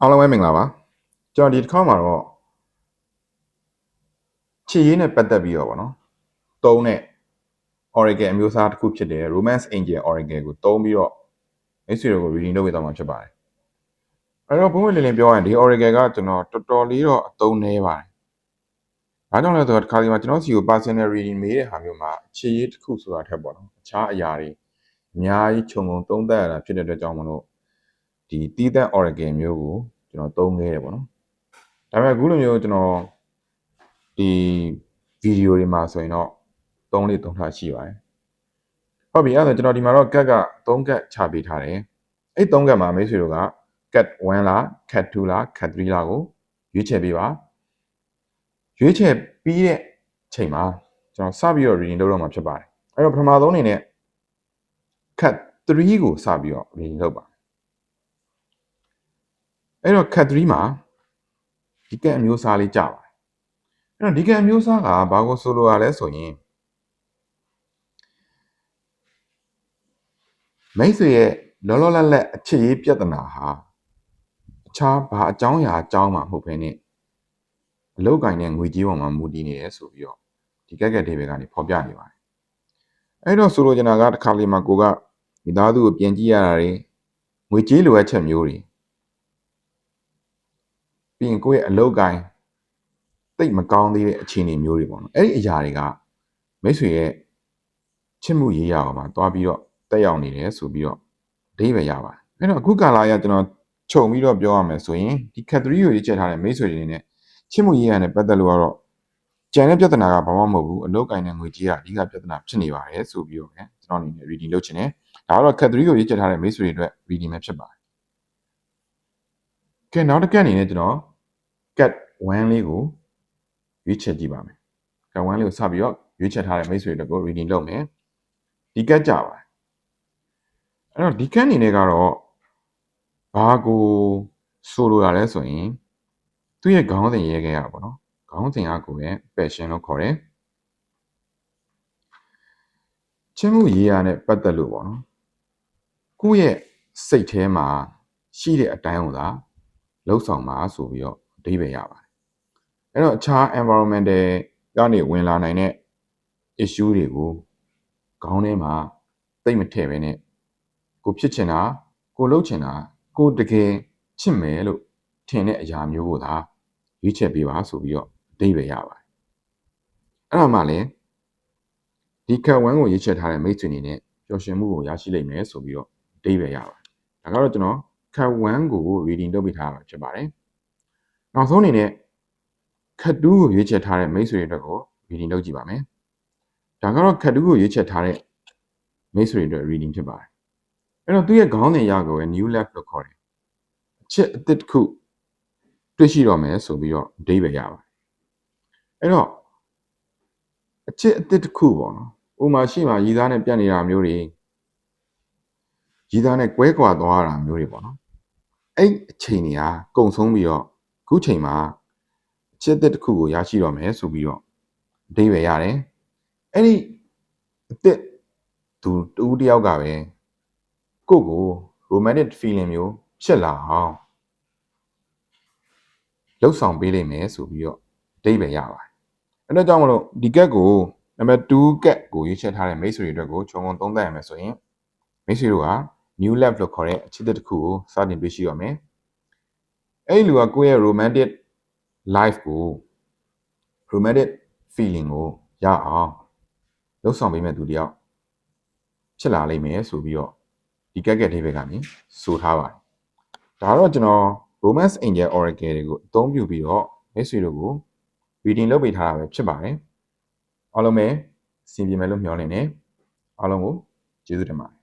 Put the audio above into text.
အားလုံးပဲမင်္ဂလာပါကျွန်တော်ဒီတစ်ခါမှာတော့ခြေရေးနဲ့ပတ်သက်ပြီးတော့ဗောနော်တုံးတဲ့ Oracle အမျိုးအစားတစ်ခုဖြစ်တဲ့ Romance Angel Oracle ကိုတုံးပြီးတော့မိတ်ဆွေတို့ကို reading လုပ်ပေးသွားမှာဖြစ်ပါတယ်အဲ့တော့ဘုံဝင်လင်းလင်းပြောရရင်ဒီ Oracle ကကျွန်တော်တော်တော်လေးတော့အသုံးနည်းပါတယ်ဘာကြောင့်လဲဆိုတော့တစ်ခါဒီမှာကျွန်တော်စီကို personal reading မေးတဲ့ဟာမျိုးမှာခြေရေးတစ်ခုဆိုတာထက်ပေါ့နော်အခြားအရာတွေအများကြီးခြုံငုံသုံးသပ်ရတာဖြစ်တဲ့အတွက်ကြောင့်မလို့ ဒီတီးသန့် Oracle မျိုးကိုကျွန်တော်သုံးခဲ့တယ်ပေါ့နော်ဒါပေမဲ့အခုလိုမျိုးကျွန်တော်ဒီဗီဒီယိုတွေမှာဆိုရင်တော့သုံးလေးသုံးထားရှိပါတယ်ဟုတ်ပြီအဲ့ဒါကျွန်တော်ဒီမှာတော့ကတ်က3ကတ်ချပေးထားတယ်အဲ့3ကတ်မှာမိတ်ဆွေတို့က cat 1လား cat 2လား cat 3လားကိုရွေးချယ်ပေးပါရွေးချယ်ပြီးတဲ့ချိန်မှာကျွန်တော်စပြီးတော့ reading လုပ်တော့မှာဖြစ်ပါတယ်အဲ့တော့ပထမဆုံးအနေနဲ့ cat 3ကိုစပြီးတော့ reading လုပ်ပါ အဲ့တော့ cat 3မှာဒီကက်အမျိုးအစားလေးကြပါတယ်အဲ့တော့ဒီကက်အမျိုးအစားကဘာကိုဆိုလိုရလဲဆိုရင်မိတ်ဆွေရဲ့လောလောလတ်လတ်အခြေရေးပြဿနာဟာအခြားဘာအကြောင်းအရာအကြောင်းမှမဟုတ်ဘဲနဲ့အလောက်ကင်တဲ့ငွေကြေးပေါ်မှာမူတည်နေတယ်ဆိုပြီးတော့ဒီကက်ကက်ဒေးဘယ်ကနေဖော်ပြနေပါတယ်အဲ့တော့ဆိုလိုချင်တာကတစ်ခါလေးမှာကိုကမိသားစုကိုပြန်ကြည့်ရတာတွေငွေကြေးလိုအပ်ချက်မျိုးတွေ ပြီးရင်ကိုယ့်ရဲ့အလောက်ကင်တိတ်မကောင်းသေးတဲ့အခြေအနေမျိုးတွေပေါ့နော်အဲ့ဒီအရာတွေကမိတ်ဆွေရဲ့ချစ်မှုရေးရအောင်မှာတွားပြီးတော့တက်ရောက်နေတယ်ဆိုပြီးတော့အဓိပ္ပာယ်ရပါတယ်အဲ့တော့အခုကာလအရကျွန်တော်ခြုံပြီးတော့ပြောရမယ်ဆိုရင်ဒီ category ကိုရေးချက်ထားတဲ့မိတ်ဆွေတွေနဲ့ချစ်မှုရေးရတဲ့ပတ်သက်လို့ကတော့ကြံတဲ့ပြဿနာကဘာမှမဟုတ်ဘူးအလုတ်ကင်တဲ့ငွေကြီးကအဓိကပြဿနာဖြစ်နေပါတယ်ဆိုပြီးတော့ကျွန်တော်အနေနဲ့ reading လုပ်ချင်တယ်ဒါကတော့ category ကိုရေးချက်ထားတဲ့မိတ်ဆွေတွေအတွက် reading ပဲဖြစ်ပါတယ် ကဲနောက်တစ်ကက်အနေနဲ့ကျွန်တော် cat 1လေးကိုရွေးချယ်ကြည့်ပါမယ်။ cat 1လေးကိုစပြီးတော့ရွေးချယ်ထားတဲ့မိတ်ဆွေတွေကို reading လုပ်မယ်။ဒီ cat ကြပါတယ်။အဲ့တော့ဒီ cat အနေနဲ့ကတော့ဘာကိုဆိုလိုရလဲဆိုရင်သူ့ရဲ့ခေါင်းစဉ်ရေးခဲ့ရတာပေါ့နော်။ခေါင်းစဉ်အကိုရဲ့ passion လို့ခေါ်တယ်။ချင်းမှုရေးရတဲ့ပတ်သက်လို့ပေါ့နော်။ကိုယ့်ရဲ့စိတ်ထဲမှာရှိတဲ့အတိုင်းကိုသာ လှုပ်ဆောင်မှာဆိုပြီးတော့အဓိပ္ပာယ်ရပါတယ်အဲ့တော့အခြား environmental ကနေဝင်လာနိုင်တဲ့ issue တွေကိုခေါင်းထဲမှာသိမ့်မထည့်ပဲနဲ့ကိုဖြစ်ချင်တာကိုလုပ်ချင်တာကိုတကယ်ချစ်မယ်လို့ထင်တဲ့အရာမျိုးကိုသာရွေးချယ်ပေးပါဆိုပြီးတော့အဓိပ္ပာယ်ရပါတယ်အဲ့ဒါမှလည်းဒီ cat 1ကိုရွေးချယ်ထားတဲ့မိတ်ဆွေအနေနဲ့ပျော်ရွှင်မှုကိုရရှိလိမ့်မယ်ဆိုပြီးတော့အဓိပ္ပာယ်ရပါတယ်ဒါကတော့ကျွန်တော် cat 1ကို reading လုပ်ပေးထားတာဖြစ်ပါတယ်နောက်ဆုံးအနေနဲ့ခတ်တူးကိုရွေးချယ်ထားတဲ့မိတ်ဆွေတွေအတွက်ကို reading လုပ်ကြည့်ပါမယ်။ဒါကတော့ခတ်တူးကိုရွေးချယ်ထားတဲ့မိတ်ဆွေတွေအတွက် reading ဖြစ်ပါတယ်။အဲ့တော့သူ့ရဲ့ခေါင်းစဉ်ရကိုပဲ new left လို့ခေါ်တယ်။အချက်အသစ်တစ်ခုတွေ့ရှိတော့မယ်ဆိုပြီးတော့အဓိပ္ပာယ်ရပါတယ်။အဲ့တော့အချက်အသစ်တစ်ခုပေါ့နော်။ဥမာရှိမှရည်သားနဲ့ပြတ်နေတာမျိုးတွေရည်သားနဲ့ကွဲကွာသွားတာမျိုးတွေပေါ့နော်။ အဲ့အချိန်တွေကကုံဆုံးပြီးတော့ခုချိန်မှာအချက်အသစ်တစ်ခုကိုရရှိတော့မယ်ဆိုပြီးတော့အဓိပ္ပာယ်ရတယ်အဲ့ဒီအသစ်သူတူတယောက်ကပဲကိုယ့်ကို romantic feeling မျိုးဖြစ်လာအောင်လှုပ်ဆောင်ပေးလိမ့်မယ်ဆိုပြီးတော့အဓိပ္ပာယ်ရပါတယ်အဲ့တော့ကြောင့်မလို့ဒီကက်ကိုနံပါတ်2ကက်ကိုရွေးချယ်ထားတဲ့မိတ်ဆွေတွေအတွက်ကိုခြုံငုံသုံးသပ်ရမယ်ဆိုရင်မိတ်ဆွေတို့က new lab လို့ခေါ်တဲ့အချက်တစ်ခုကိုစတင်တွေ့ရှိရမယ်အဲ့ဒီလူကကိုယ့်ရဲ့ romantic life ကို romantic feeling ကိုရအောင်လှုပ်ဆောင်ပေးမဲ့သူတယောက်ဖြစ်လာလိမ့်မယ်ဆိုပြီးတော့ဒီကက်ကက်လေးပဲကနေဆိုထားပါတယ်ဒါတော့ကျွန်တော် romance angel oracle တွေကိုအသုံးပြုပြီးတော့မိတ်ဆွေတို့ကို reading လုပ်ပေးထားတာပဲဖြစ်ပါတယ်အားလုံးပဲစင်ပြေမယ်လို့မျှော်လင့်နေအားလုံးကိုကျေးဇူးတင်ပါတယ်